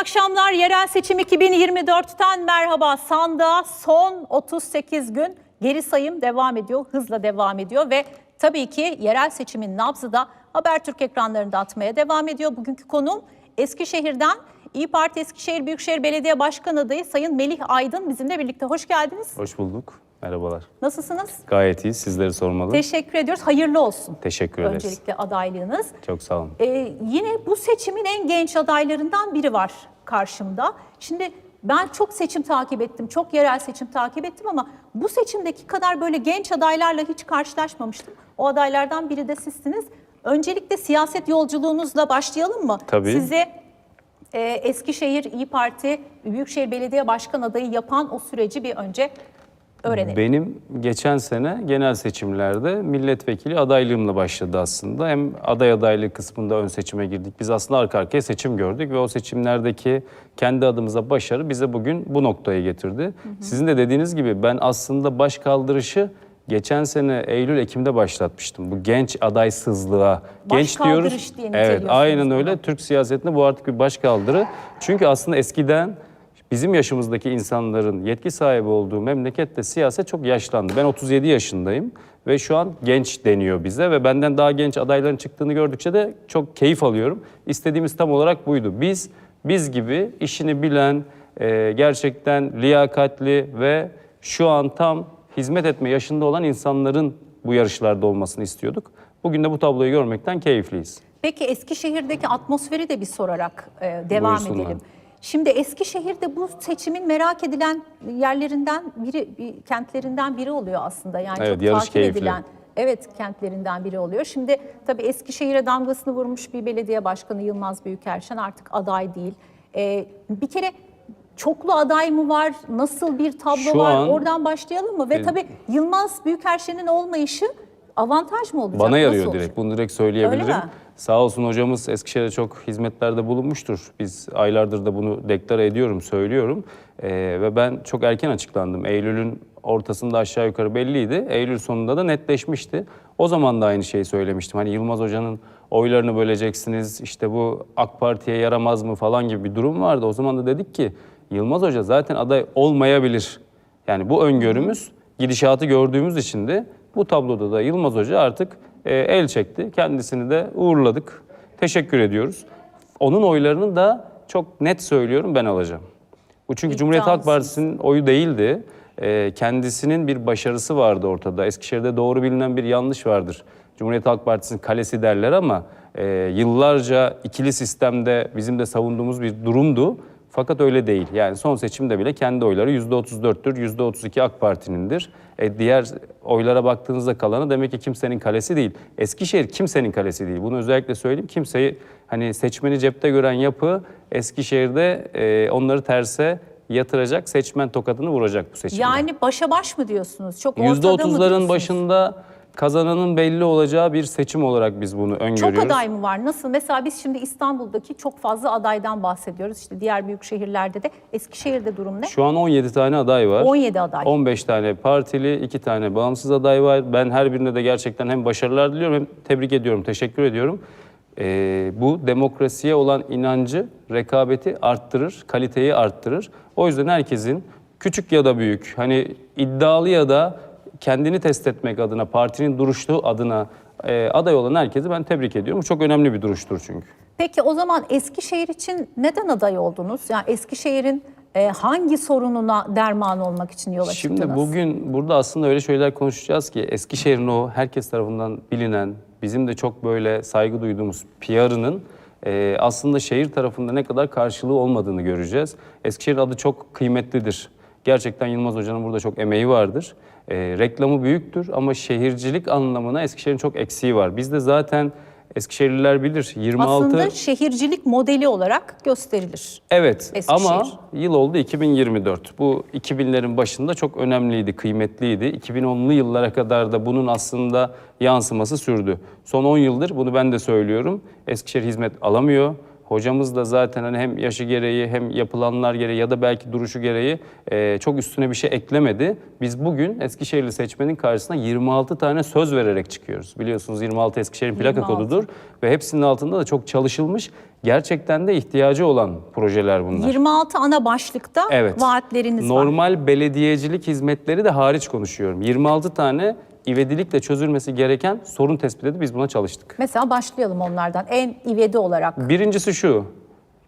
akşamlar. Yerel seçim 2024'ten merhaba. Sandığa son 38 gün geri sayım devam ediyor, hızla devam ediyor ve tabii ki yerel seçimin nabzı da Habertürk ekranlarında atmaya devam ediyor. Bugünkü konuğum Eskişehir'den İyi Parti Eskişehir Büyükşehir Belediye Başkanı adayı Sayın Melih Aydın bizimle birlikte. Hoş geldiniz. Hoş bulduk. Merhabalar. Nasılsınız? Gayet iyi. Sizleri sormalı. Teşekkür ediyoruz. Hayırlı olsun. Teşekkür ederiz. Öncelikle adaylığınız. Çok sağ olun. Ee, yine bu seçimin en genç adaylarından biri var karşımda. Şimdi ben çok seçim takip ettim, çok yerel seçim takip ettim ama bu seçimdeki kadar böyle genç adaylarla hiç karşılaşmamıştım. O adaylardan biri de sizsiniz. Öncelikle siyaset yolculuğunuzla başlayalım mı? Tabii. Sizi e, Eskişehir İyi Parti Büyükşehir Belediye Başkan adayı yapan o süreci bir önce öğrenelim. Benim geçen sene genel seçimlerde milletvekili adaylığımla başladı aslında. Hem aday adaylığı kısmında ön seçime girdik. Biz aslında arka arkaya seçim gördük ve o seçimlerdeki kendi adımıza başarı bize bugün bu noktaya getirdi. Sizin de dediğiniz gibi ben aslında baş kaldırışı geçen sene Eylül-Ekim'de başlatmıştım. Bu genç adaysızlığa. Baş genç diyoruz. diye Evet, aynen öyle. Türk siyasetinde bu artık bir baş kaldırı. Çünkü aslında eskiden bizim yaşımızdaki insanların yetki sahibi olduğu memlekette siyaset çok yaşlandı. Ben 37 yaşındayım ve şu an genç deniyor bize ve benden daha genç adayların çıktığını gördükçe de çok keyif alıyorum. İstediğimiz tam olarak buydu. Biz biz gibi işini bilen, e, gerçekten liyakatli ve şu an tam hizmet etme yaşında olan insanların bu yarışlarda olmasını istiyorduk. Bugün de bu tabloyu görmekten keyifliyiz. Peki Eskişehir'deki atmosferi de bir sorarak e, devam Buyursunlar. edelim. Şimdi Eskişehir'de bu seçimin merak edilen yerlerinden biri, bir, kentlerinden biri oluyor aslında. Yani Evet, çok takip keyifli. edilen evet kentlerinden biri oluyor. Şimdi tabii Eskişehir'e damgasını vurmuş bir belediye başkanı Yılmaz Büyükerşen artık aday değil. E, bir kere çoklu aday mı var? Nasıl bir tablo Şu var? an- Oradan başlayalım mı? Ve E, tabii Yılmaz Büyükerşen'in olmayışı avantaj mı olacak? Bana Nasıl yarıyor olacak? direkt. Bunu direkt söyleyebilirim. Öyle mi? Sağ olsun hocamız Eskişehir'e çok hizmetlerde bulunmuştur. Biz aylardır da bunu deklare ediyorum, söylüyorum. Ee, ve ben çok erken açıklandım. Eylül'ün ortasında aşağı yukarı belliydi. Eylül sonunda da netleşmişti. O zaman da aynı şeyi söylemiştim. Hani Yılmaz Hoca'nın oylarını böleceksiniz, işte bu AK Parti'ye yaramaz mı falan gibi bir durum vardı. O zaman da dedik ki Yılmaz Hoca zaten aday olmayabilir. Yani bu öngörümüz gidişatı gördüğümüz için de bu tabloda da Yılmaz Hoca artık el çekti. Kendisini de uğurladık. Teşekkür ediyoruz. Onun oylarını da çok net söylüyorum ben alacağım. Bu çünkü Cumhuriyet Halk. Partisi'nin oyu değildi. E, kendisinin bir başarısı vardı ortada. Eskişehir'de doğru bilinen bir yanlış vardır. Cumhuriyet Halk Partisi'nin kalesi derler ama e, yıllarca ikili sistemde bizim de savunduğumuz bir durumdu. Fakat öyle değil. Yani son seçimde bile kendi oyları %34'tür, %32 AK Parti'nindir. E, diğer oylara baktığınızda kalanı demek ki kimsenin kalesi değil. Eskişehir kimsenin kalesi değil. Bunu özellikle söyleyeyim. Kimseyi hani seçmeni cepte gören yapı Eskişehir'de e, onları terse yatıracak, seçmen tokadını vuracak bu seçimde. Yani başa baş mı diyorsunuz? Çok ortada mı %30'ların diyorsunuz? başında kazananın belli olacağı bir seçim olarak biz bunu öngörüyoruz. Çok aday mı var? Nasıl? Mesela biz şimdi İstanbul'daki çok fazla adaydan bahsediyoruz. İşte diğer büyük şehirlerde de. Eskişehir'de durum ne? Şu an 17 tane aday var. 17 aday. 15 tane partili, 2 tane bağımsız aday var. Ben her birine de gerçekten hem başarılar diliyorum hem tebrik ediyorum, teşekkür ediyorum. Ee, bu demokrasiye olan inancı, rekabeti arttırır, kaliteyi arttırır. O yüzden herkesin küçük ya da büyük, hani iddialı ya da kendini test etmek adına, partinin duruşu adına e, aday olan herkesi ben tebrik ediyorum. Bu çok önemli bir duruştur çünkü. Peki o zaman Eskişehir için neden aday oldunuz? Yani Eskişehir'in e, hangi sorununa derman olmak için yola Şimdi çıktınız? bugün burada aslında öyle şeyler konuşacağız ki Eskişehir'in o herkes tarafından bilinen, bizim de çok böyle saygı duyduğumuz PR'ının e, aslında şehir tarafında ne kadar karşılığı olmadığını göreceğiz. Eskişehir adı çok kıymetlidir. Gerçekten Yılmaz Hoca'nın burada çok emeği vardır. E, reklamı büyüktür ama şehircilik anlamına Eskişehir'in çok eksiği var. Biz de zaten Eskişehirliler bilir 26 Aslında şehircilik modeli olarak gösterilir. Evet Eskişehir. ama yıl oldu 2024. Bu 2000'lerin başında çok önemliydi, kıymetliydi. 2010'lu yıllara kadar da bunun aslında yansıması sürdü. Son 10 yıldır bunu ben de söylüyorum. Eskişehir hizmet alamıyor. Hocamız da zaten hani hem yaşı gereği hem yapılanlar gereği ya da belki duruşu gereği e, çok üstüne bir şey eklemedi. Biz bugün Eskişehirli seçmenin karşısına 26 tane söz vererek çıkıyoruz. Biliyorsunuz 26 Eskişehir'in plaka 26. kodudur ve hepsinin altında da çok çalışılmış, gerçekten de ihtiyacı olan projeler bunlar. 26 ana başlıkta Evet. vaatleriniz var. Normal belediyecilik hizmetleri de hariç konuşuyorum. 26 tane ivedilikle çözülmesi gereken sorun tespit edip biz buna çalıştık. Mesela başlayalım onlardan. En ivedi olarak. Birincisi şu,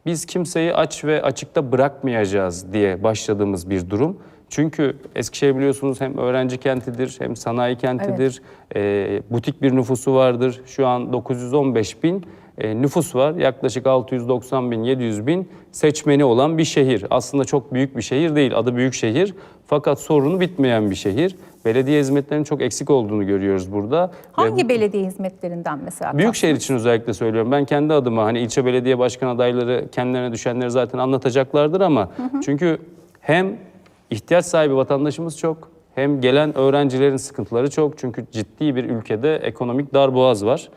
biz kimseyi aç ve açıkta bırakmayacağız diye başladığımız bir durum. Çünkü Eskişehir biliyorsunuz hem öğrenci kentidir hem sanayi kentidir. Ee, butik bir nüfusu vardır. Şu an 915 bin e, nüfus var. Yaklaşık 690 bin, 700 bin seçmeni olan bir şehir. Aslında çok büyük bir şehir değil. Adı büyük şehir. Fakat sorunu bitmeyen bir şehir. Belediye hizmetlerinin çok eksik olduğunu görüyoruz burada. Ve Hangi belediye hizmetlerinden mesela? Büyükşehir için özellikle söylüyorum. Ben kendi adıma hani ilçe belediye başkan adayları kendilerine düşenleri zaten anlatacaklardır ama çünkü hem ihtiyaç sahibi vatandaşımız çok hem gelen öğrencilerin sıkıntıları çok. Çünkü ciddi bir ülkede ekonomik darboğaz var.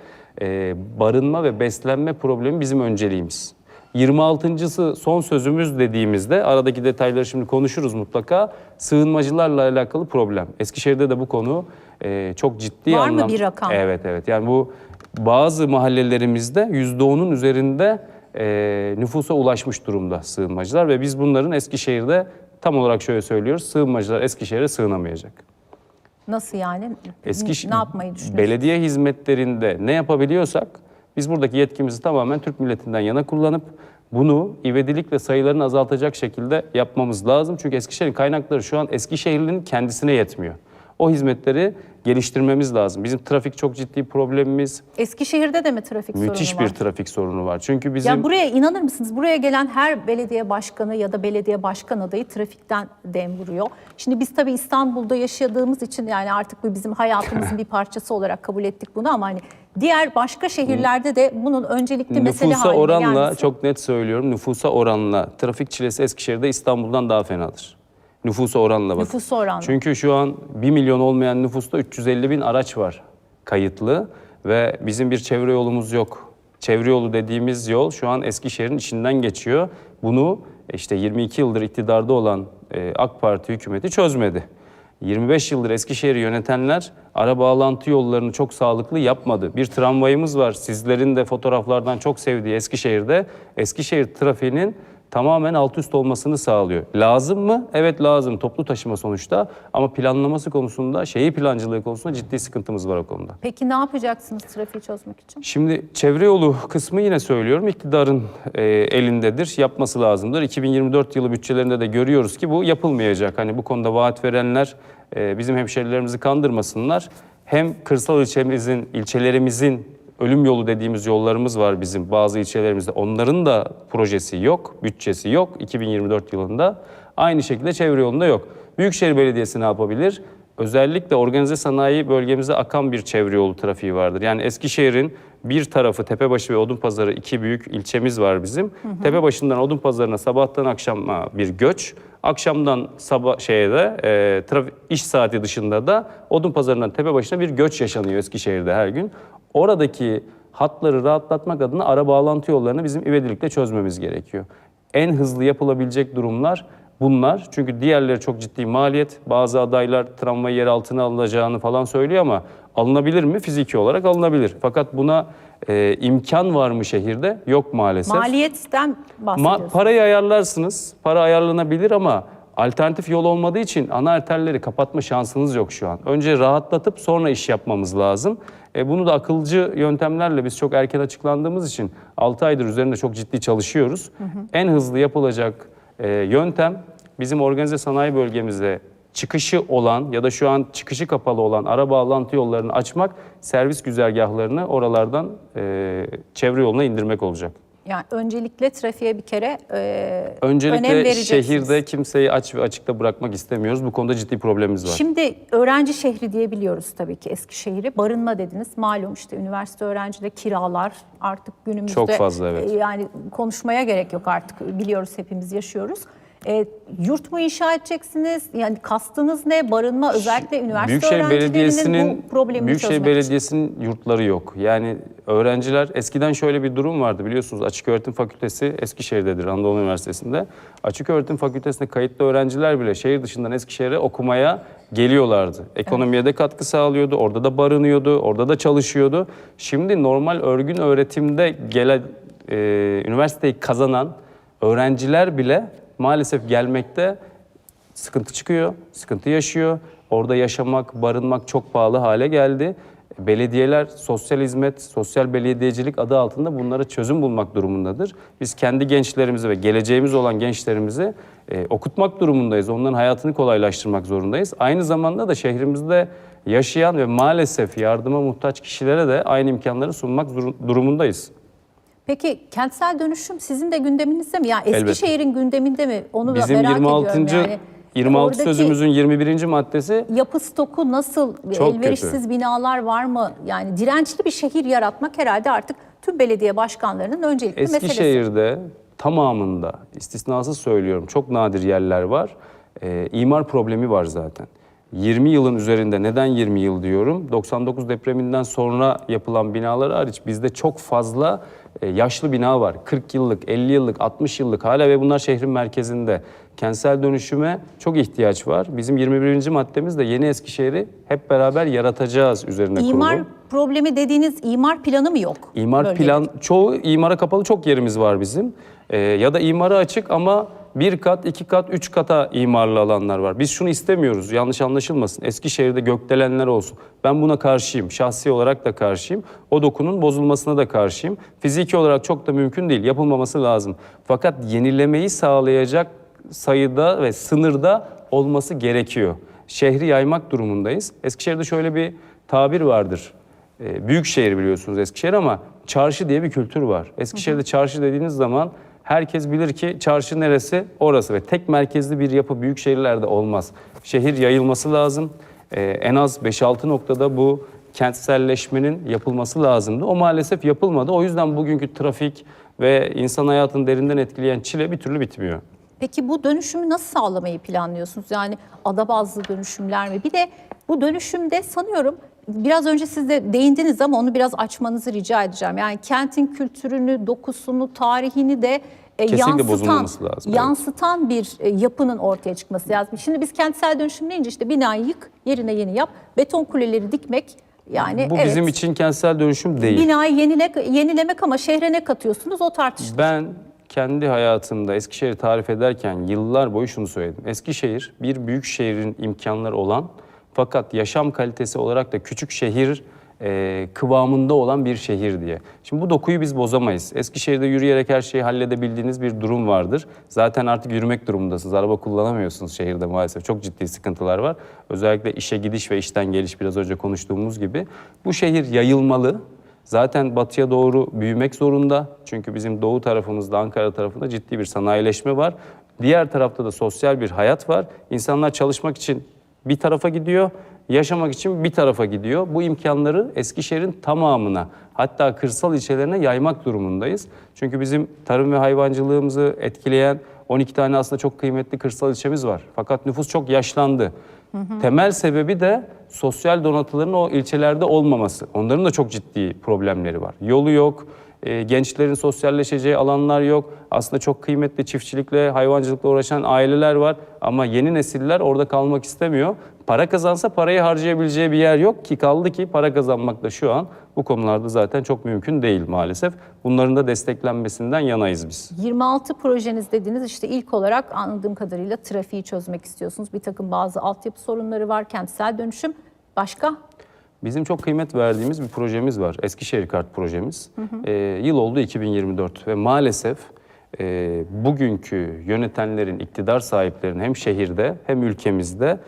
Ee, barınma ve beslenme problemi bizim önceliğimiz. 26.sı son sözümüz dediğimizde aradaki detayları şimdi konuşuruz mutlaka. Sığınmacılarla alakalı problem. Eskişehir'de de bu konu e, çok ciddi Var mı anlam- bir rakam? Evet evet. Yani bu bazı mahallelerimizde %10'un üzerinde e, nüfusa ulaşmış durumda sığınmacılar ve biz bunların Eskişehir'de tam olarak şöyle söylüyoruz. Sığınmacılar Eskişehir'e sığınamayacak. Nasıl yani? Eskiş ne yapmayı düşünüyorsunuz? Belediye hizmetlerinde ne yapabiliyorsak biz buradaki yetkimizi tamamen Türk milletinden yana kullanıp bunu ivedilikle sayılarını azaltacak şekilde yapmamız lazım. Çünkü Eskişehir'in kaynakları şu an Eskişehirli'nin kendisine yetmiyor. O hizmetleri geliştirmemiz lazım. Bizim trafik çok ciddi problemimiz. Eskişehir'de de mi trafik Müthiş sorunu bir var? trafik sorunu var. Çünkü bizim Ya buraya inanır mısınız? Buraya gelen her belediye başkanı ya da belediye başkan adayı trafikten dem vuruyor. Şimdi biz tabii İstanbul'da yaşadığımız için yani artık bu bizim hayatımızın bir parçası olarak kabul ettik bunu ama hani diğer başka şehirlerde de bunun öncelikli mesele nüfusa haline oranla gelmesi. çok net söylüyorum. Nüfusa oranla trafik çilesi Eskişehir'de İstanbul'dan daha fenadır. Nüfusa oranla bakın. Nüfusa oranla. Çünkü şu an 1 milyon olmayan nüfusta 350 bin araç var kayıtlı ve bizim bir çevre yolumuz yok. Çevre yolu dediğimiz yol şu an Eskişehir'in içinden geçiyor. Bunu işte 22 yıldır iktidarda olan e, AK Parti hükümeti çözmedi. 25 yıldır Eskişehir'i yönetenler ara bağlantı yollarını çok sağlıklı yapmadı. Bir tramvayımız var. Sizlerin de fotoğraflardan çok sevdiği Eskişehir'de. Eskişehir trafiğinin tamamen alt üst olmasını sağlıyor. Lazım mı? Evet lazım. Toplu taşıma sonuçta. Ama planlaması konusunda, şehir plancılığı konusunda ciddi sıkıntımız var o konuda. Peki ne yapacaksınız trafiği çözmek için? Şimdi çevre yolu kısmı yine söylüyorum iktidarın e, elindedir, yapması lazımdır. 2024 yılı bütçelerinde de görüyoruz ki bu yapılmayacak. Hani bu konuda vaat verenler e, bizim hemşerilerimizi kandırmasınlar. Hem kırsal ilçemizin, ilçelerimizin ölüm yolu dediğimiz yollarımız var bizim bazı ilçelerimizde. Onların da projesi yok, bütçesi yok 2024 yılında. Aynı şekilde çevre yolunda yok. Büyükşehir Belediyesi ne yapabilir? Özellikle organize sanayi bölgemize akan bir çevre yolu trafiği vardır. Yani Eskişehir'in bir tarafı Tepebaşı ve Odunpazarı iki büyük ilçemiz var bizim. Tepebaşı'ndan Odunpazarı'na sabahtan akşama bir göç. Akşamdan sabah şeye de e, trafik iş saati dışında da Odunpazarı'ndan Tepebaşı'na bir göç yaşanıyor Eskişehir'de her gün. Oradaki hatları rahatlatmak adına ara bağlantı yollarını bizim ivedilikle çözmemiz gerekiyor. En hızlı yapılabilecek durumlar bunlar. Çünkü diğerleri çok ciddi maliyet. Bazı adaylar tramvayı yer altına alınacağını falan söylüyor ama alınabilir mi? Fiziki olarak alınabilir. Fakat buna e, imkan var mı şehirde? Yok maalesef. Maliyetten Ma- bahsediyorsunuz. parayı ayarlarsınız. Para ayarlanabilir ama alternatif yol olmadığı için ana arterleri kapatma şansınız yok şu an. Önce rahatlatıp sonra iş yapmamız lazım. E, bunu da akılcı yöntemlerle biz çok erken açıklandığımız için 6 aydır üzerinde çok ciddi çalışıyoruz. En hızlı yapılacak e, yöntem bizim organize sanayi bölgemizde çıkışı olan ya da şu an çıkışı kapalı olan ara bağlantı yollarını açmak, servis güzergahlarını oralardan e, çevre yoluna indirmek olacak. Yani öncelikle trafiğe bir kere e, önem Öncelikle vereceksiniz. şehirde kimseyi aç ve açıkta bırakmak istemiyoruz. Bu konuda ciddi problemimiz var. Şimdi öğrenci şehri diyebiliyoruz tabii ki Eskişehir'i. Barınma dediniz. Malum işte üniversite öğrencileri kiralar artık günümüzde Çok fazla, evet. e, yani konuşmaya gerek yok artık biliyoruz hepimiz yaşıyoruz. E, yurt mu inşa edeceksiniz? Yani kastınız ne? Barınma özellikle üniversite Büyükşehir öğrencilerinin Belediyesi'nin bu problemini Büyükşehir. Belediyesi'nin yurtları yok. Yani öğrenciler eskiden şöyle bir durum vardı biliyorsunuz Açık Öğretim Fakültesi Eskişehir'dedir Anadolu Üniversitesi'nde. Açık Öğretim Fakültesi'ne kayıtlı öğrenciler bile şehir dışından Eskişehir'e okumaya geliyorlardı. Ekonomiye de katkı sağlıyordu, orada da barınıyordu, orada da çalışıyordu. Şimdi normal örgün öğretimde gelen e, üniversiteyi kazanan öğrenciler bile maalesef gelmekte sıkıntı çıkıyor, sıkıntı yaşıyor. Orada yaşamak, barınmak çok pahalı hale geldi. Belediyeler sosyal hizmet, sosyal belediyecilik adı altında bunlara çözüm bulmak durumundadır. Biz kendi gençlerimizi ve geleceğimiz olan gençlerimizi e, okutmak durumundayız. Onların hayatını kolaylaştırmak zorundayız. Aynı zamanda da şehrimizde yaşayan ve maalesef yardıma muhtaç kişilere de aynı imkanları sunmak dur- durumundayız. Peki kentsel dönüşüm sizin de gündeminizde mi? Yani Elbette. Eskişehir'in gündeminde mi? Onu da Bizim merak 26. ediyorum yani. 26 Oradaki sözümüzün 21. maddesi yapı stoku nasıl? Çok Elverişsiz kötü. binalar var mı? Yani dirençli bir şehir yaratmak herhalde artık tüm belediye başkanlarının öncelikli meselesi. Eskişehir'de tamamında istisnasız söylüyorum çok nadir yerler var. Ee, imar problemi var zaten. 20 yılın üzerinde neden 20 yıl diyorum? 99 depreminden sonra yapılan binalar hariç bizde çok fazla e, yaşlı bina var. 40 yıllık, 50 yıllık, 60 yıllık hala ve bunlar şehrin merkezinde. Kentsel dönüşüme çok ihtiyaç var. Bizim 21. maddemiz de yeni Eskişehir'i hep beraber yaratacağız üzerine İmar kurulu. problemi dediğiniz imar planı mı yok? İmar bölgede? plan çoğu imara kapalı çok yerimiz var bizim. Ee, ya da imara açık ama bir kat, iki kat, üç kata imarlı alanlar var. Biz şunu istemiyoruz. Yanlış anlaşılmasın. Eskişehir'de gökdelenler olsun. Ben buna karşıyım. Şahsi olarak da karşıyım. O dokunun bozulmasına da karşıyım. Fiziki olarak çok da mümkün değil. Yapılmaması lazım. Fakat yenilemeyi sağlayacak sayıda ve sınırda olması gerekiyor. Şehri yaymak durumundayız. Eskişehir'de şöyle bir tabir vardır. E, büyük şehir biliyorsunuz Eskişehir ama çarşı diye bir kültür var. Eskişehir'de çarşı dediğiniz zaman herkes bilir ki çarşı neresi orası ve tek merkezli bir yapı büyük şehirlerde olmaz. Şehir yayılması lazım. E, en az 5-6 noktada bu kentselleşmenin yapılması lazımdı. O maalesef yapılmadı. O yüzden bugünkü trafik ve insan hayatını derinden etkileyen çile bir türlü bitmiyor. Peki bu dönüşümü nasıl sağlamayı planlıyorsunuz? Yani ada bazlı dönüşümler mi? Bir de bu dönüşümde sanıyorum biraz önce siz de değindiniz ama onu biraz açmanızı rica edeceğim. Yani kentin kültürünü, dokusunu, tarihini de e, Kesinlikle yansıtan, lazım, evet. yansıtan bir e, yapının ortaya çıkması lazım. Şimdi biz kentsel dönüşüm deyince işte binayı yık, yerine yeni yap, beton kuleleri dikmek yani Bu evet. bizim için kentsel dönüşüm değil. Binayı yenile, yenilemek ama şehre ne katıyorsunuz o tartışılır. Ben kendi hayatımda Eskişehir'i tarif ederken yıllar boyu şunu söyledim. Eskişehir bir büyük şehrin imkanları olan fakat yaşam kalitesi olarak da küçük şehir e, kıvamında olan bir şehir diye. Şimdi bu dokuyu biz bozamayız. Eskişehir'de yürüyerek her şeyi halledebildiğiniz bir durum vardır. Zaten artık yürümek durumundasınız. Araba kullanamıyorsunuz şehirde maalesef. Çok ciddi sıkıntılar var. Özellikle işe gidiş ve işten geliş biraz önce konuştuğumuz gibi. Bu şehir yayılmalı. Zaten batıya doğru büyümek zorunda. Çünkü bizim doğu tarafımızda, Ankara tarafında ciddi bir sanayileşme var. Diğer tarafta da sosyal bir hayat var. İnsanlar çalışmak için bir tarafa gidiyor, yaşamak için bir tarafa gidiyor. Bu imkanları Eskişehir'in tamamına, hatta kırsal ilçelerine yaymak durumundayız. Çünkü bizim tarım ve hayvancılığımızı etkileyen 12 tane aslında çok kıymetli kırsal ilçemiz var. Fakat nüfus çok yaşlandı. Temel sebebi de sosyal donatıların o ilçelerde olmaması. Onların da çok ciddi problemleri var. Yolu yok, e, gençlerin sosyalleşeceği alanlar yok. Aslında çok kıymetli çiftçilikle, hayvancılıkla uğraşan aileler var. Ama yeni nesiller orada kalmak istemiyor. Para kazansa parayı harcayabileceği bir yer yok ki kaldı ki para kazanmak da şu an bu konularda zaten çok mümkün değil maalesef. Bunların da desteklenmesinden yanayız biz. 26 projeniz dediniz işte ilk olarak anladığım kadarıyla trafiği çözmek istiyorsunuz. Bir takım bazı altyapı sorunları var, kentsel dönüşüm. Başka? Bizim çok kıymet verdiğimiz bir projemiz var. Eskişehir Kart projemiz. Ee, yıl oldu 2024 ve maalesef e, bugünkü yönetenlerin, iktidar sahiplerinin hem şehirde hem ülkemizde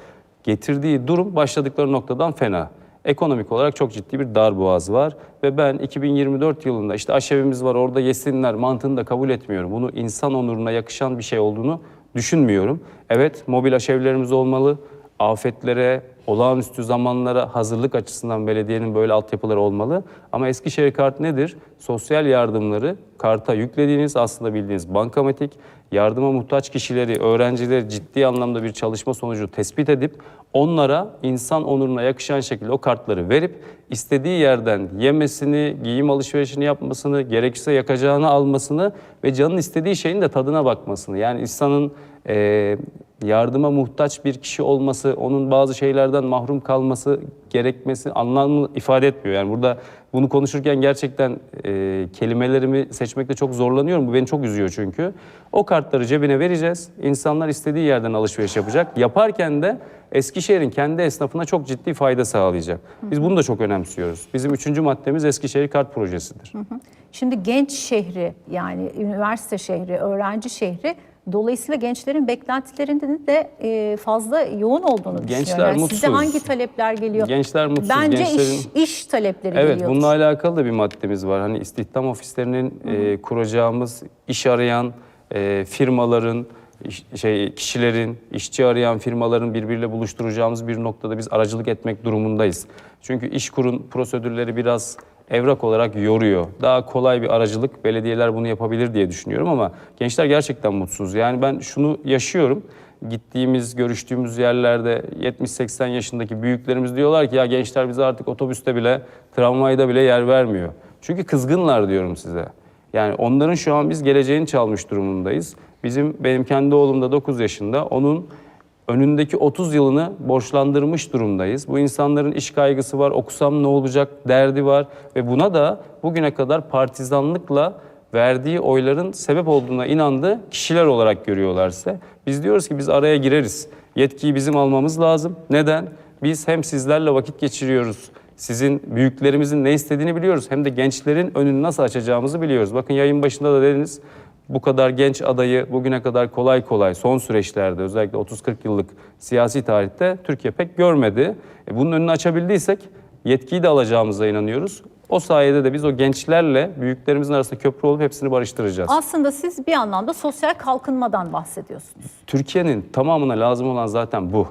getirdiği durum başladıkları noktadan fena. Ekonomik olarak çok ciddi bir darboğaz var ve ben 2024 yılında işte aşevimiz var orada yesinler mantığını da kabul etmiyorum. Bunu insan onuruna yakışan bir şey olduğunu düşünmüyorum. Evet mobil aşevlerimiz olmalı afetlere, olağanüstü zamanlara hazırlık açısından belediyenin böyle altyapıları olmalı. Ama Eskişehir Kart nedir? Sosyal yardımları karta yüklediğiniz aslında bildiğiniz bankamatik, yardıma muhtaç kişileri, öğrencileri ciddi anlamda bir çalışma sonucu tespit edip onlara insan onuruna yakışan şekilde o kartları verip istediği yerden yemesini, giyim alışverişini yapmasını, gerekirse yakacağını almasını ve canın istediği şeyin de tadına bakmasını. Yani insanın eee, yardıma muhtaç bir kişi olması, onun bazı şeylerden mahrum kalması gerekmesi anlamını ifade etmiyor. Yani burada bunu konuşurken gerçekten e, kelimelerimi seçmekte çok zorlanıyorum. Bu beni çok üzüyor çünkü. O kartları cebine vereceğiz. İnsanlar istediği yerden alışveriş yapacak. Yaparken de Eskişehir'in kendi esnafına çok ciddi fayda sağlayacak. Biz bunu da çok önemsiyoruz. Bizim üçüncü maddemiz Eskişehir Kart Projesi'dir. Şimdi genç şehri yani üniversite şehri, öğrenci şehri dolayısıyla gençlerin beklentilerinin de e, fazla yoğun olduğunu Gençler düşünüyorum. Yani Size hangi talepler geliyor? Gençler mutsuz, Bence iş, gençlerin- iş talepleri Evet, geliyor. bununla alakalı da bir maddemiz var. Hani istihdam ofislerinin e, kuracağımız iş arayan e, firmaların, iş- şey kişilerin, işçi arayan firmaların birbiriyle buluşturacağımız bir noktada biz aracılık etmek durumundayız. Çünkü iş kurun prosedürleri biraz evrak olarak yoruyor. Daha kolay bir aracılık belediyeler bunu yapabilir diye düşünüyorum ama gençler gerçekten mutsuz. Yani ben şunu yaşıyorum gittiğimiz, görüştüğümüz yerlerde 70-80 yaşındaki büyüklerimiz diyorlar ki ya gençler bize artık otobüste bile, tramvayda bile yer vermiyor. Çünkü kızgınlar diyorum size. Yani onların şu an biz geleceğini çalmış durumundayız. Bizim benim kendi oğlum da 9 yaşında. Onun önündeki 30 yılını borçlandırmış durumdayız. Bu insanların iş kaygısı var, okusam ne olacak derdi var ve buna da bugüne kadar partizanlıkla verdiği oyların sebep olduğuna inandığı kişiler olarak görüyorlarsa biz diyoruz ki biz araya gireriz. Yetkiyi bizim almamız lazım. Neden? Biz hem sizlerle vakit geçiriyoruz. Sizin büyüklerimizin ne istediğini biliyoruz. Hem de gençlerin önünü nasıl açacağımızı biliyoruz. Bakın yayın başında da dediniz bu kadar genç adayı bugüne kadar kolay kolay son süreçlerde özellikle 30-40 yıllık siyasi tarihte Türkiye pek görmedi. E bunun önünü açabildiysek yetkiyi de alacağımıza inanıyoruz. O sayede de biz o gençlerle büyüklerimizin arasında köprü olup hepsini barıştıracağız. Aslında siz bir anlamda sosyal kalkınmadan bahsediyorsunuz. Türkiye'nin tamamına lazım olan zaten bu.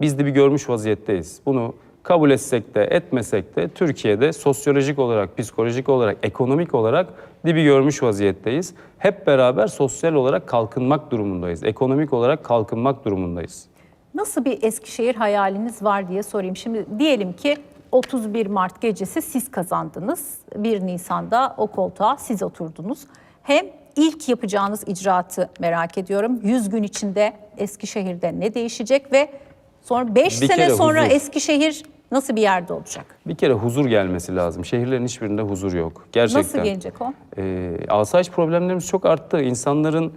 Biz de bir görmüş vaziyetteyiz. Bunu kabul etsek de etmesek de Türkiye'de sosyolojik olarak, psikolojik olarak, ekonomik olarak dibi görmüş vaziyetteyiz. Hep beraber sosyal olarak kalkınmak durumundayız. Ekonomik olarak kalkınmak durumundayız. Nasıl bir Eskişehir hayaliniz var diye sorayım. Şimdi diyelim ki 31 Mart gecesi siz kazandınız. 1 Nisan'da o koltuğa siz oturdunuz. Hem ilk yapacağınız icraatı merak ediyorum. 100 gün içinde Eskişehir'de ne değişecek ve sonra 5 Bir sene kere sonra huzur. Eskişehir nasıl bir yerde olacak? Bir kere huzur gelmesi lazım. Şehirlerin hiçbirinde huzur yok. Gerçekten. Nasıl gelecek o? Ee, asayiş problemlerimiz çok arttı. İnsanların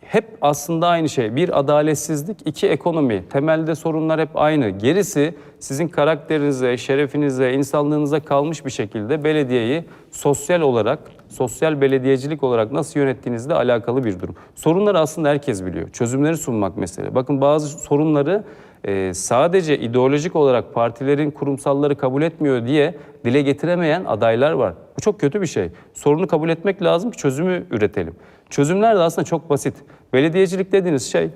hep aslında aynı şey. Bir adaletsizlik, iki ekonomi. Temelde sorunlar hep aynı. Gerisi sizin karakterinize, şerefinize, insanlığınıza kalmış bir şekilde belediyeyi sosyal olarak, sosyal belediyecilik olarak nasıl yönettiğinizle alakalı bir durum. Sorunları aslında herkes biliyor. Çözümleri sunmak mesele. Bakın bazı sorunları e, sadece ideolojik olarak partilerin kurumsalları kabul etmiyor diye dile getiremeyen adaylar var. Bu çok kötü bir şey. Sorunu kabul etmek lazım ki çözümü üretelim. Çözümler de aslında çok basit. Belediyecilik dediğiniz şey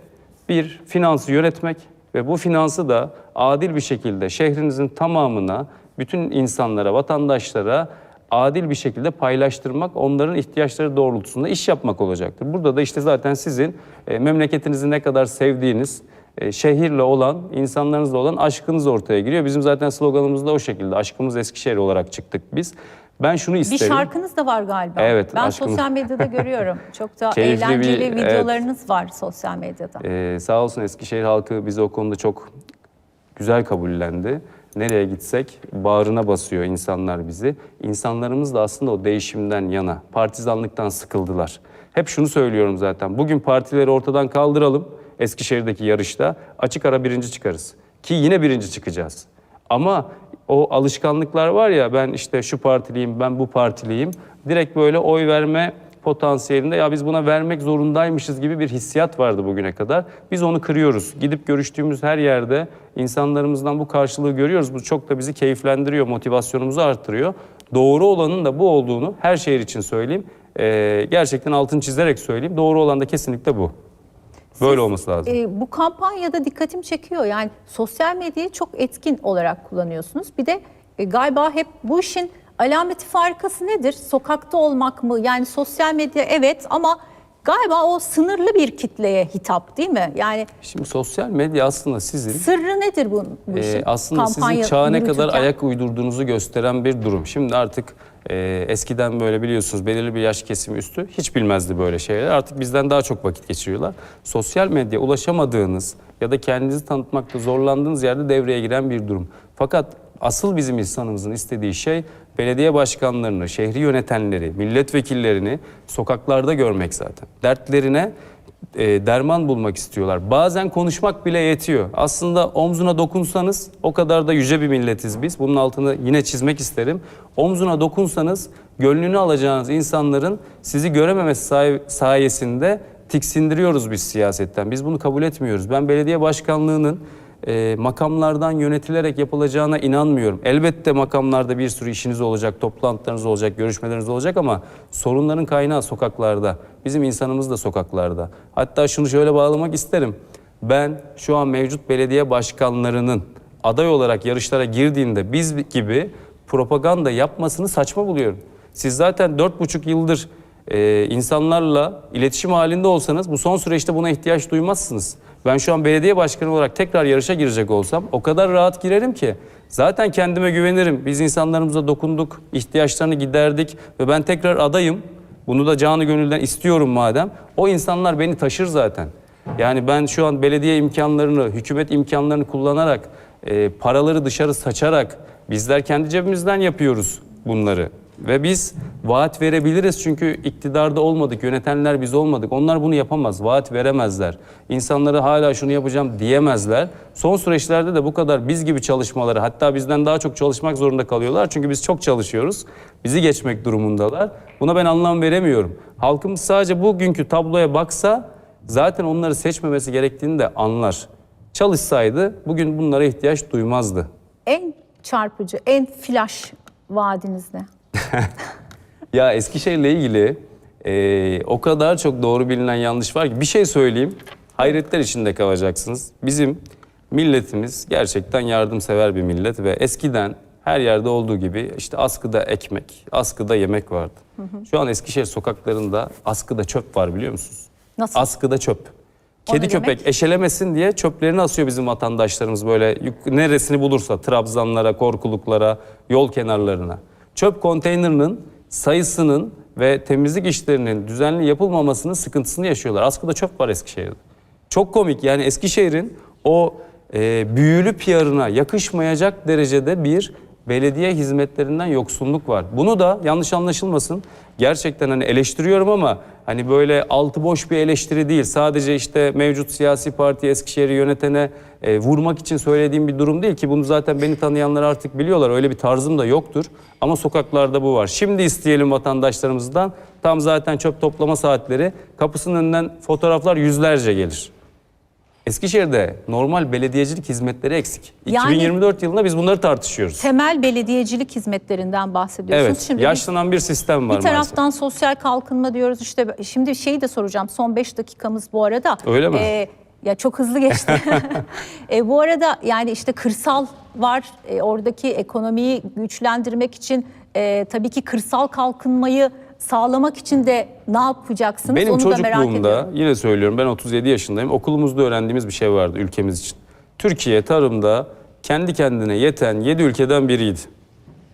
bir finansı yönetmek ve bu finansı da adil bir şekilde şehrinizin tamamına, bütün insanlara, vatandaşlara adil bir şekilde paylaştırmak, onların ihtiyaçları doğrultusunda iş yapmak olacaktır. Burada da işte zaten sizin e, memleketinizi ne kadar sevdiğiniz, e, şehirle olan, insanlarınızla olan aşkınız ortaya giriyor. Bizim zaten sloganımız da o şekilde. Aşkımız Eskişehir olarak çıktık biz. Ben şunu Bir isterim. şarkınız da var galiba. Evet, Ben aşkım. sosyal medyada görüyorum. Çok da Keyifli bir- eğlenceli evet. videolarınız var sosyal medyada. Ee, sağ olsun Eskişehir halkı bizi o konuda çok güzel kabullendi. Nereye gitsek bağrına basıyor insanlar bizi. İnsanlarımız da aslında o değişimden yana, partizanlıktan sıkıldılar. Hep şunu söylüyorum zaten. Bugün partileri ortadan kaldıralım Eskişehir'deki yarışta. Açık ara birinci çıkarız. Ki yine birinci çıkacağız. Ama o alışkanlıklar var ya ben işte şu partiliyim, ben bu partiliyim. Direkt böyle oy verme potansiyelinde ya biz buna vermek zorundaymışız gibi bir hissiyat vardı bugüne kadar. Biz onu kırıyoruz. Gidip görüştüğümüz her yerde insanlarımızdan bu karşılığı görüyoruz. Bu çok da bizi keyiflendiriyor, motivasyonumuzu arttırıyor. Doğru olanın da bu olduğunu her şehir için söyleyeyim. Ee, gerçekten altını çizerek söyleyeyim. Doğru olan da kesinlikle bu. Böyle olması lazım. E, bu kampanyada dikkatim çekiyor. Yani sosyal medyayı çok etkin olarak kullanıyorsunuz. Bir de e, galiba hep bu işin alameti farikası nedir? Sokakta olmak mı? Yani sosyal medya evet ama galiba o sınırlı bir kitleye hitap değil mi? Yani Şimdi sosyal medya aslında sizin sırrı nedir bu, bu Ee, işin? aslında sizin Kampanya çağa ne kadar yürütürken? ayak uydurduğunuzu gösteren bir durum. Şimdi artık e, eskiden böyle biliyorsunuz belirli bir yaş kesimi üstü hiç bilmezdi böyle şeyler. Artık bizden daha çok vakit geçiriyorlar. Sosyal medya ulaşamadığınız ya da kendinizi tanıtmakta zorlandığınız yerde devreye giren bir durum. Fakat asıl bizim insanımızın istediği şey belediye başkanlarını, şehri yönetenleri, milletvekillerini sokaklarda görmek zaten. Dertlerine e, derman bulmak istiyorlar. Bazen konuşmak bile yetiyor. Aslında omzuna dokunsanız o kadar da yüce bir milletiz biz. Bunun altını yine çizmek isterim. Omzuna dokunsanız gönlünü alacağınız insanların sizi görememesi say- sayesinde tiksindiriyoruz biz siyasetten. Biz bunu kabul etmiyoruz. Ben belediye başkanlığının e, makamlardan yönetilerek yapılacağına inanmıyorum. Elbette makamlarda bir sürü işiniz olacak, toplantılarınız olacak, görüşmeleriniz olacak ama sorunların kaynağı sokaklarda. Bizim insanımız da sokaklarda. Hatta şunu şöyle bağlamak isterim. Ben şu an mevcut belediye başkanlarının aday olarak yarışlara girdiğinde biz gibi propaganda yapmasını saçma buluyorum. Siz zaten dört buçuk yıldır e, insanlarla iletişim halinde olsanız bu son süreçte buna ihtiyaç duymazsınız. Ben şu an belediye başkanı olarak tekrar yarışa girecek olsam o kadar rahat girerim ki zaten kendime güvenirim. Biz insanlarımıza dokunduk, ihtiyaçlarını giderdik ve ben tekrar adayım. Bunu da canı gönülden istiyorum madem. O insanlar beni taşır zaten. Yani ben şu an belediye imkanlarını, hükümet imkanlarını kullanarak, e, paraları dışarı saçarak bizler kendi cebimizden yapıyoruz bunları. Ve biz vaat verebiliriz çünkü iktidarda olmadık, yönetenler biz olmadık. Onlar bunu yapamaz, vaat veremezler. İnsanlara hala şunu yapacağım diyemezler. Son süreçlerde de bu kadar biz gibi çalışmaları hatta bizden daha çok çalışmak zorunda kalıyorlar. Çünkü biz çok çalışıyoruz. Bizi geçmek durumundalar. Buna ben anlam veremiyorum. Halkımız sadece bugünkü tabloya baksa zaten onları seçmemesi gerektiğini de anlar. Çalışsaydı bugün bunlara ihtiyaç duymazdı. En çarpıcı, en flash vaadiniz ne? Ya Eskişehir'le ilgili e, o kadar çok doğru bilinen yanlış var ki bir şey söyleyeyim. Hayretler içinde kalacaksınız. Bizim milletimiz gerçekten yardımsever bir millet ve eskiden her yerde olduğu gibi işte askıda ekmek, askıda yemek vardı. Şu an Eskişehir sokaklarında askıda çöp var biliyor musunuz? Nasıl? Askıda çöp. Kedi köpek demek? eşelemesin diye çöplerini asıyor bizim vatandaşlarımız böyle neresini bulursa trabzanlara, korkuluklara, yol kenarlarına. Çöp konteynerinin sayısının ve temizlik işlerinin düzenli yapılmamasının sıkıntısını yaşıyorlar. Askıda çöp var Eskişehir'de. Çok komik yani Eskişehir'in o e, büyülü PR'ına yakışmayacak derecede bir belediye hizmetlerinden yoksunluk var. Bunu da yanlış anlaşılmasın. Gerçekten hani eleştiriyorum ama hani böyle altı boş bir eleştiri değil. Sadece işte mevcut siyasi parti Eskişehir'i yönetene e, vurmak için söylediğim bir durum değil ki bunu zaten beni tanıyanlar artık biliyorlar. Öyle bir tarzım da yoktur. Ama sokaklarda bu var. Şimdi isteyelim vatandaşlarımızdan. Tam zaten çöp toplama saatleri. Kapısının önünden fotoğraflar yüzlerce gelir. Eskişehir'de normal belediyecilik hizmetleri eksik. Yani- 2024 yılında biz bunları tartışıyoruz. Temel belediyecilik hizmetlerinden bahsediyorsunuz. Evet, Şimdi yaşlanan bir sistem var bir taraftan sosyal kalkınma diyoruz işte şimdi şeyi de soracağım son 5 dakikamız bu arada. Öyle mi? Ee, ya çok hızlı geçti. e, bu arada yani işte kırsal var E, oradaki ekonomiyi güçlendirmek için e, tabii ki kırsal kalkınmayı sağlamak için de ne yapacaksınız Benim onu da merak çocukluğumda ediyorum. yine söylüyorum ben 37 yaşındayım. Okulumuzda öğrendiğimiz bir şey vardı ülkemiz için. Türkiye tarımda kendi kendine yeten 7 ülkeden biriydi.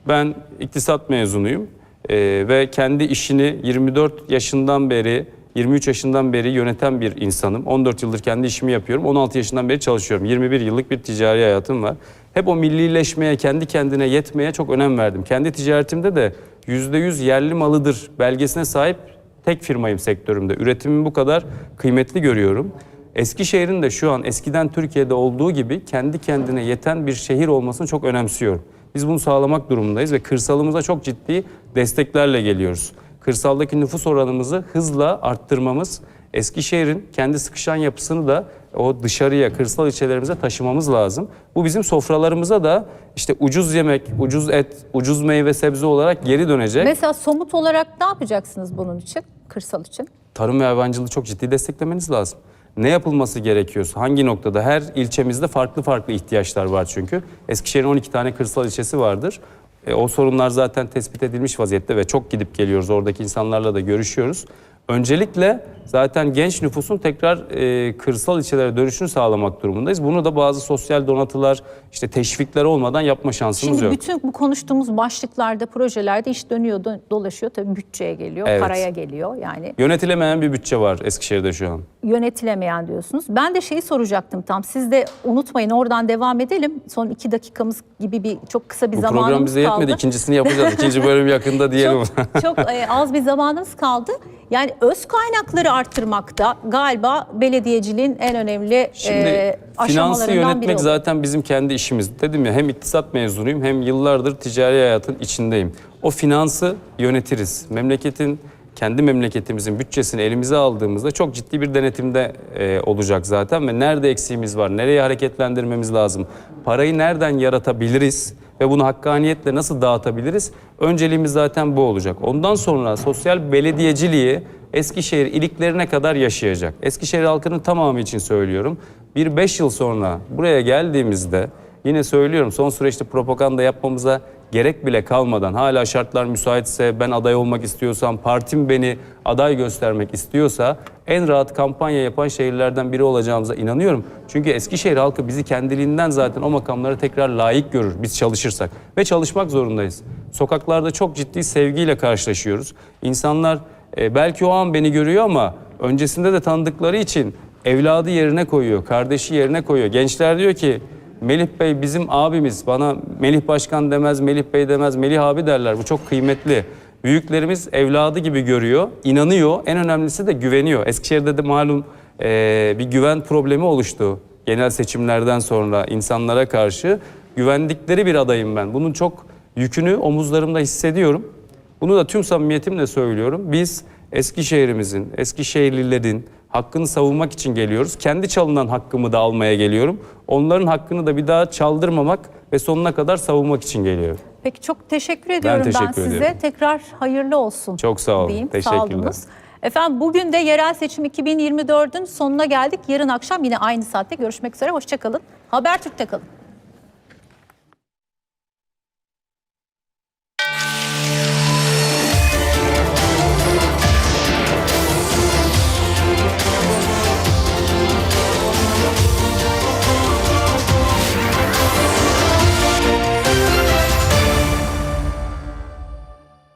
Ben iktisat mezunuyum Ee, ve kendi işini 24 yaşından beri 23 yaşından beri yöneten bir insanım. 14 yıldır kendi işimi yapıyorum. 16 yaşından beri çalışıyorum. 21 yıllık bir ticari hayatım var. Hep o millileşmeye, kendi kendine yetmeye çok önem verdim. Kendi ticaretimde de %100 yerli malıdır belgesine sahip tek firmayım sektörümde. Üretimimi bu kadar kıymetli görüyorum. Eskişehir'in de şu an eskiden Türkiye'de olduğu gibi kendi kendine yeten bir şehir olmasını çok önemsiyorum. Biz bunu sağlamak durumundayız ve kırsalımıza çok ciddi desteklerle geliyoruz. Kırsaldaki nüfus oranımızı hızla arttırmamız, Eskişehir'in kendi sıkışan yapısını da o dışarıya, kırsal ilçelerimize taşımamız lazım. Bu bizim sofralarımıza da işte ucuz yemek, ucuz et, ucuz meyve sebze olarak geri dönecek. Mesela somut olarak ne yapacaksınız bunun için kırsal için? tarım ve hayvancılığı çok ciddi desteklemeniz lazım. ne yapılması gerekiyorsa, hangi noktada her ilçemizde farklı farklı ihtiyaçlar var çünkü. Eskişehir'in 12 tane kırsal ilçesi vardır. E, o sorunlar zaten tespit edilmiş vaziyette ve çok gidip geliyoruz. Oradaki insanlarla da görüşüyoruz. Öncelikle zaten genç nüfusun tekrar e, kırsal ilçelere dönüşünü sağlamak durumundayız. Bunu da bazı sosyal donatılar, işte teşvikler olmadan yapma şansımız Şimdi yok. bütün bu konuştuğumuz başlıklarda, projelerde iş dönüyor, dö- dolaşıyor. Tabii bütçeye geliyor, Evet. paraya geliyor. Yani Yönetilemeyen bir bütçe var Eskişehir'de şu an. yönetilemeyen diyorsunuz. Ben de şeyi soracaktım tam. Siz de unutmayın oradan devam edelim. Son iki dakikamız gibi bir çok kısa bir Bu zamanımız program bize kaldı. yetmedi. İkincisini yapacağız. İkinci bölüm yakında diyelim. Çok, çok e, az bir zamanımız kaldı. Yani öz kaynakları arttırmakta galiba belediyeciliğin en önemli Şimdi e, finansı aşamalarından biri yönetmek zaten bizim kendi işimiz. Dedim ya hem iktisat mezunuyum hem yıllardır ticari hayatın içindeyim. O finansı yönetiriz. Memleketin kendi memleketimizin bütçesini elimize aldığımızda çok ciddi bir denetimde e, olacak zaten ve nerede eksiğimiz var, nereye hareketlendirmemiz lazım, parayı nereden yaratabiliriz ve bunu hakkaniyetle nasıl dağıtabiliriz? Önceliğimiz zaten bu olacak. Ondan sonra sosyal belediyeciliği Eskişehir iliklerine kadar yaşayacak. Eskişehir halkının tamamı için söylüyorum. Bir 5 yıl sonra buraya geldiğimizde yine söylüyorum son süreçte propaganda yapmamıza gerek bile kalmadan hala şartlar müsaitse ben aday olmak istiyorsam partim beni aday göstermek istiyorsa en rahat kampanya yapan şehirlerden biri olacağımıza inanıyorum. Çünkü Eskişehir halkı bizi kendiliğinden zaten o makamlara tekrar layık görür biz çalışırsak ve çalışmak zorundayız. Sokaklarda çok ciddi sevgiyle karşılaşıyoruz. İnsanlar e, belki o an beni görüyor ama öncesinde de tanıdıkları için evladı yerine koyuyor, kardeşi yerine koyuyor. Gençler diyor ki Melih Bey bizim abimiz. Bana Melih Başkan demez, Melih Bey demez, Melih abi derler. Bu çok kıymetli. Büyüklerimiz evladı gibi görüyor, inanıyor. En önemlisi de güveniyor. Eskişehir'de de malum e, bir güven problemi oluştu. Genel seçimlerden sonra insanlara karşı güvendikleri bir adayım ben. Bunun çok yükünü omuzlarımda hissediyorum. Bunu da tüm samimiyetimle söylüyorum. Biz Eskişehir'imizin, Eskişehirlilerin hakkını savunmak için geliyoruz. Kendi çalınan hakkımı da almaya geliyorum. Onların hakkını da bir daha çaldırmamak ve sonuna kadar savunmak için geliyorum. Peki çok teşekkür ediyorum ben, teşekkür size. ediyorum. Tekrar hayırlı olsun. Çok sağ olun. Diyeyim. Teşekkürler. Sağ olunuz. Efendim bugün de yerel seçim 2024'ün sonuna geldik. Yarın akşam yine aynı saatte görüşmek üzere. Hoşçakalın. Habertürk'te kalın.